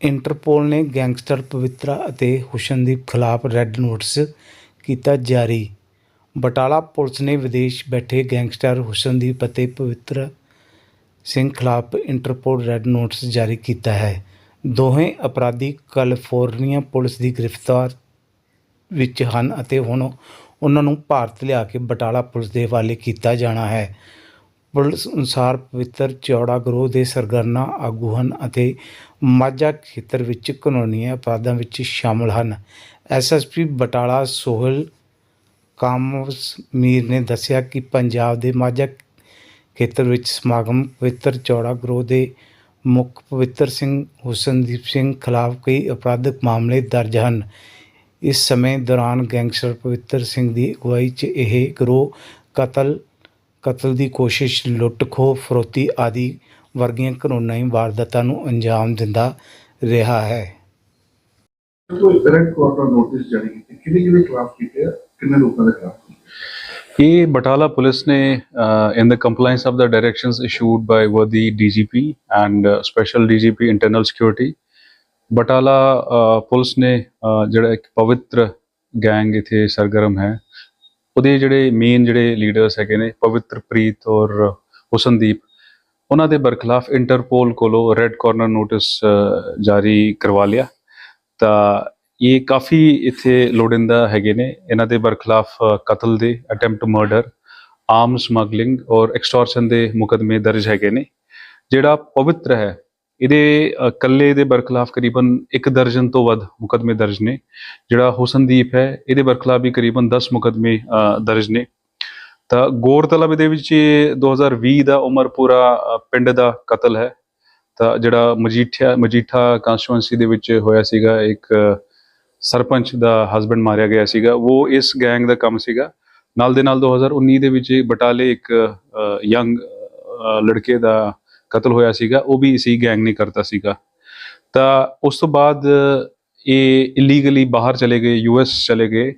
Interpol ਨੇ gangster ਪਵਿੱਤਰਾ ਅਤੇ ਹੁਸ਼ਨਦੀਪ ਖਿਲਾਫ ਰੈੱਡ ਨੋਟਿਸ ਕੀਤਾ ਜਾਰੀ। ਬਟਾਲਾ ਪੁਲਿਸ ਨੇ ਵਿਦੇਸ਼ ਬੈਠੇ ਗੈਂਗਸਟਰ ਹੁਸ਼ਨਦੀਪ ਅਤੇ ਪਵਿੱਤਰ ਸਿੰਘ ਖਿਲਾਫ ਇੰਟਰਪੋਲ ਰੈੱਡ ਨੋਟਿਸ ਜਾਰੀ ਕੀਤਾ ਹੈ। ਦੋਹੇ ਅਪਰਾਧੀ ਕੈਲੀਫੋਰਨੀਆ ਪੁਲਿਸ ਦੀ ਗ੍ਰਿਫਤਾਰ ਵਿੱਚ ਹਨ ਅਤੇ ਹੁਣ ਉਹਨਾਂ ਨੂੰ ਭਾਰਤ ਲਿਆ ਕੇ ਬਟਾਲਾ ਪੁਲਿਸ ਦੇ ਹਵਾਲੇ ਕੀਤਾ ਜਾਣਾ ਹੈ। ਪੁਲਿਸ ਅਨੁਸਾਰ ਪਵਿੱਤਰ ਚੌੜਾ ਗਰੋਹ ਦੇ ਸਰਗਰਨਾ ਆਗੂ ਹਨ ਅਤੇ ਮਾਝਾ ਖੇਤਰ ਵਿੱਚ ਕਾਨੂੰਨੀ ਅਪਰਾਧਾਂ ਵਿੱਚ ਸ਼ਾਮਲ ਹਨ। ਐਸਐਸਪੀ ਬਟਾਲਾ ਸੋਹਲ ਕਾਮਸਮੀਰ ਨੇ ਦੱਸਿਆ ਕਿ ਪੰਜਾਬ ਦੇ ਮਾਝਾ ਖੇਤਰ ਵਿੱਚ ਸਮਾਗਮ ਪਵਿੱਤਰ ਚੌੜਾ ਗਰੋਹ ਦੇ ਮੁੱਖ ਪਵਿੱਤਰ ਸਿੰਘ ਹੁਸਨਦੀਪ ਸਿੰਘ ਖਿਲਾਫ ਕਈ ਅਪਰਾਧਿਕ ਮਾਮਲੇ ਦਰਜ ਹਨ। ਇਸ ਸਮੇਂ ਦੌਰਾਨ ਗੈਂਗਸਟਰ ਪਵਿੱਤਰ ਸਿੰਘ ਦੀ ਅਗਵਾਈ 'ਚ ਇਹ ਗਰੋਹ ਕਤਲ ਕਤਲ ਦੀ ਕੋਸ਼ਿਸ਼ ਲੁੱਟ ਖੋਹ ਫਰੋਤੀ ਆਦਿ ਵਰਗੀਆਂ ਕਾਨੂੰਨੀ ਵਾਰਦਾਤਾਂ ਨੂੰ ਅੰਜਾਮ ਦਿੰਦਾ ਰਿਹਾ ਹੈ। ਕੋਈ ਰੈਡ ਕਾਰਨਰ ਨੋਟਿਸ ਜਾਰੀ ਕੀਤੇ ਕਿਹਦੇ ਕਿਹਦੇ ਖਿਲਾਫ ਕੀਤੇ ਆ? ਕਿੰਨੇ ਲੋਕਾਂ ਦੇ ਖਿਲਾਫ ਇਹ ਬਟਾਲਾ ਪੁਲਿਸ ਨੇ in the compliance of the directions issued by ਵਰਦੀ DGP and special DGP internal security Batala police ਨੇ ਜਿਹੜਾ ਇੱਕ ਪਵਿੱਤਰ ਗੈਂਗ ਇਥੇ ਸਰਗਰਮ ਹੈ ਉਹਦੇ ਜਿਹੜੇ ਮੇਨ ਜਿਹੜੇ ਲੀਡਰਸ ਹੈਗੇ ਨੇ, ਪਵਿੱਤਰ ਪ੍ਰੀਤ ਔਰ ਹੁਸਨਦੀਪ, ਉਹਨਾਂ ਦੇ ਬਰਖਲਾਫ ਇੰਟਰਪੋਲ ਕੋਲੋਂ ਰੈੱਡ ਕਾਰਨਰ ਨੋਟਿਸ ਜਾਰੀ ਕਰਵਾ ਲਿਆ। ਤਾਂ ਇਹ ਕਾਫੀ ਇੱਥੇ ਲੋੜਿੰਦਾ ਹੈਗੇ ਨੇ। ਇਹਨਾਂ ਦੇ ਬਰਖਲਾਫ ਕਤਲ ਦੇ ਅਟੈਂਪਟ ਮਰਡਰ ਆਰਮ ਸਮਗਲਿੰਗ ਔਰ ਐਕਸਟੋਰਸ਼ਨ ਦੇ ਮੁਕਦਮੇ ਦਰਜ ਹੈਗੇ ਨੇ। ਜਿਹੜਾ ਪਵਿੱਤਰ ਹੈ ਇਹਦੇ ਅ, ਕੱਲੇ ਦੇ ਬਰਖਲਾਫ ਕਰੀਬਨ ਇੱਕ ਦਰਜਨ ਤੋਂ ਵੱਧ ਮੁਕਦਮੇ ਦਰਜ ਨੇ। ਜਿਹੜਾ ਹੁਸਨਦੀਪ ਹੈ ਇਹਦੇ ਬਰਖਲਾਫ ਵੀ ਕਰੀਬਨ 10 ਮੁਕਦਮੇ ਦਰਜ ਨੇ। ਤਾਂ ਗੌਰਤਲਬ ਦੇ ਵਿੱਚ ਇਹ 2020 ਦਾ ਉਮਰਪੁਰਾ ਪਿੰਡ ਦਾ ਕਤਲ ਹੈ। ਤਾਂ ਜਿਹੜਾ ਮਜੀਠਾ ਮਜੀਠਾ ਕਨਸਟੀਟੂਐਂਸੀ ਦੇ ਵਿੱਚ ਹੋਇਆ ਸੀਗਾ ਇੱਕ ਸਰਪੰਚ ਦਾ ਹਸਬੰਡ ਮਾਰਿਆ ਗਿਆ ਸੀਗਾ। ਉਹ ਇਸ ਗੈਂਗ ਦਾ ਕੰਮ ਸੀਗਾ। ਨਾਲ ਦੇ ਨਾਲ 2019 ਦੇ ਵਿੱਚ ਬਟਾਲੇ ਇੱਕ ਯੰਗ ਲੜਕੇ ਦਾ ਕਤਲ ਹੋਇਆ ਸੀਗਾ, ਉਹ ਵੀ ਇਸੀ ਗੈਂਗ ਨੇ ਕਰਤਾ ਸੀਗਾ। ਤਾਂ ਉਸ ਤੋਂ ਬਾਅਦ ਇਹ ਇਲੀਗਲੀ ਬਾਹਰ ਚਲੇ ਗਏ ਯੂਐਸ ਚਲੇ ਗਏ।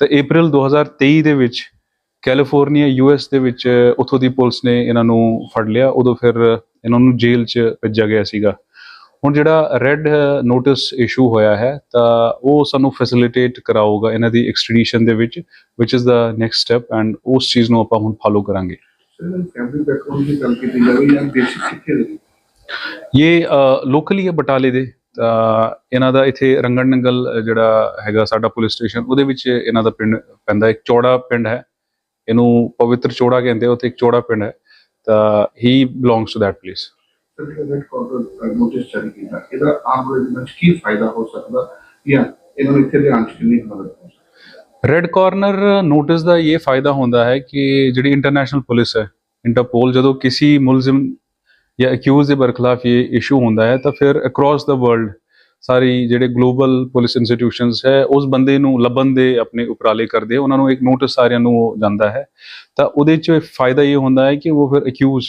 ਤਾਂ April 2023 ਦੇ ਵਿੱਚ ਕੈਲੀਫੋਰਨੀਆ ਯੂਐਸ ਦੇ ਵਿੱਚ ਉੱਥੋਂ ਦੀ ਪੁਲਿਸ ਨੇ ਇਹਨਾਂ ਨੂੰ ਫੜ ਲਿਆ। ਉਦੋਂ ਫਿਰ ਇਹਨਾਂ ਨੂੰ ਜੇਲ੍ਹ 'ਚ ਭੇਜਿਆ ਗਿਆ ਸੀਗਾ। ਹੁਣ ਜਿਹੜਾ ਰੈੱਡ ਨੋਟਿਸ ਇਸ਼ੂ ਹੋਇਆ ਹੈ, ਤਾਂ ਉਹ ਸਾਨੂੰ ਫੈਸਿਲਿਟੇਟ ਕਰਾਊਗਾ ਇਹਨਾਂ ਦੀ ਐਕਸਟ੍ਰੈਡੀਸ਼ਨ ਦੇ ਵਿੱਚ ਵਿਚ ਇਜ਼ ਦਾ ਨੈਕਸਟ ਸਟੈਪ ਐਂਡ ਉਸ ਚੀਜ਼ ਨੂੰ ਆਪਾਂ ਹੁਣ ਫਾਲੋ ਕਰਾਂਗੇ। ਬੈਕਗ੍ਰਾਉਂਡ ਦੀ ਗੱਲ ਕੀਤੀ ਜਾਵੇ ਜਾਂ ਬੇਸਿਕ ਕਿੱਥੇ ਦੇ ਇਹ ਲੋਕਲੀ ਹੈ ਬਟਾਲੇ ਦੇ ਤਾਂ ਇਹਨਾਂ ਦਾ ਇੱਥੇ ਰੰਗਣ ਨੰਗਲ ਜਿਹੜਾ ਹੈਗਾ ਸਾਡਾ ਪੁਲਿਸ ਸਟੇਸ਼ਨ ਉਹਦੇ ਵਿੱਚ ਇਹਨਾਂ ਦਾ ਪਿੰਡ ਪੈਂਦਾ ਇੱਕ ਚੌੜਾ ਪਿੰਡ ਹੈ। ਇਹਨੂੰ ਪਵਿੱਤਰ ਚੌੜਾ ਕਹਿੰਦੇ ਆ ਉੱਥੇ ਇੱਕ ਚੌੜਾ ਪਿੰਡ ਹੈ। ਤਾਂ ਹੀ belongs to that place notice ਜਾਰੀ ਕੀਤਾ? ਇਹਦਾ ਆਮ ਲੋਕਾਂ ਵਿੱਚ ਕੀ ਫਾਇਦਾ ਹੋ ਸਕਦਾ ਜਾਂ ਇਹਨਾਂ ਨੂੰ ਇੱਥੇ ਲਿਆਉਣ ਚ ਕਿੰਨੀ ਮਦਦ ਰੈੱਡ ਕਾਰਨਰ ਨੋਟਿਸ ਦਾ ਇਹ ਫਾਇਦਾ ਹੁੰਦਾ ਹੈ ਕਿ ਜਿਹੜੀ ਇੰਟਰਨੈਸ਼ਨਲ ਪੁਲਿਸ ਹੈ ਇੰਟਰਪੋਲ ਜਦੋਂ ਕਿਸੇ ਮੁਲਜ਼ਮ ਜਾਂ ਅਕਿਊਜ਼ ਦੇ ਬਰਖਲਾਫ ਇਹ ਇਸ਼ੂ ਹੁੰਦਾ ਹੈ, ਤਾਂ ਫਿਰ ਅਕ੍ਰੋਸ ਦਾ ਵਰਲਡ ਸਾਰੀ ਜਿਹੜੇ ਗਲੋਬਲ ਪੁਲਿਸ ਇੰਸਟੀਟਿਊਸ਼ਨਸ ਹੈ, ਉਸ ਬੰਦੇ ਨੂੰ ਲੱਭਣ ਦੇ ਆਪਣੇ ਉਪਰਾਲੇ ਕਰਦੇ ਉਹਨਾਂ ਨੂੰ ਇੱਕ ਨੋਟਿਸ ਸਾਰਿਆਂ ਨੂੰ ਉਹ ਜਾਂਦਾ ਹੈ। ਤਾਂ ਉਹਦੇ 'ਚ ਫਾਇਦਾ ਇਹ ਹੁੰਦਾ ਹੈ ਕਿ ਉਹ ਫਿਰ ਅਕਿਊਜ਼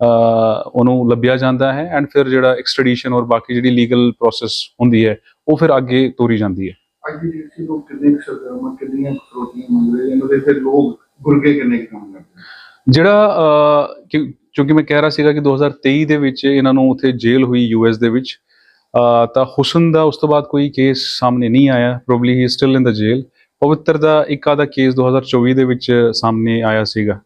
ਉਹਨੂੰ ਲੱਭਿਆ ਜਾਂਦਾ ਹੈ ਐਂਡ ਫਿਰ ਜਿਹੜਾ ਐਕਸਟ੍ਰੈਡੀਸ਼ਨ ਔਰ ਬਾਕੀ ਜਿਹੜੀ ਲੀਗਲ ਪ੍ਰੋਸੈਸ ਹੁੰਦੀ ਹੈ, ਉਹ ਫਿਰ ਅੱਗੇ ਤੋਰੀ ਜਾਂਦੀ ਹੈ। ਅੱਜ ਦੀ ਡੇਟ 'ਚ ਲੋਕ ਕਿੰਨੇ ਸਰਗਰਮ ਕਿੰਨੀਆਂ ਪ੍ਰੋਟੀਨ ਮੰਗ ਰਹੇ ਇਹਨਾਂ ਦੇ ਫਿਰ ਲੋਕ ਗੁਰਗੇ ਕਿੰਨੇ ਕੰਮ ਕਰਦੇ ਜਿਹੜਾ ਕਿਉਂਕਿ ਮੈਂ ਕਹਿ ਰਿਹਾ ਸੀਗਾ ਕਿ 2023 ਦੇ ਵਿੱਚ ਇਹਨਾਂ ਨੂੰ ਉੱਥੇ ਜੇਲ੍ਹ ਹੋਈ ਯੂਐਸ ਦੇ ਵਿੱਚ ਤਾਂ ਹੁਸਨ ਦਾ ਉਸ ਤੋਂ ਬਾਅਦ ਕੋਈ ਕੇਸ ਸਾਹਮਣੇ ਨਹੀਂ ਆਇਆ ਪ੍ਰੋਬਬਲੀ ਹੀ ਸਟਿਲ ਇਨ ਦਾ ਜੇਲ੍ਹ ਪਵਿੱਤਰ ਦਾ ਇੱਕ ਆਦਾ ਕੇਸ 2024 ਦੇ ਵਿੱਚ ਸਾਹਮਣੇ ਆਇਆ ਸੀਗਾ।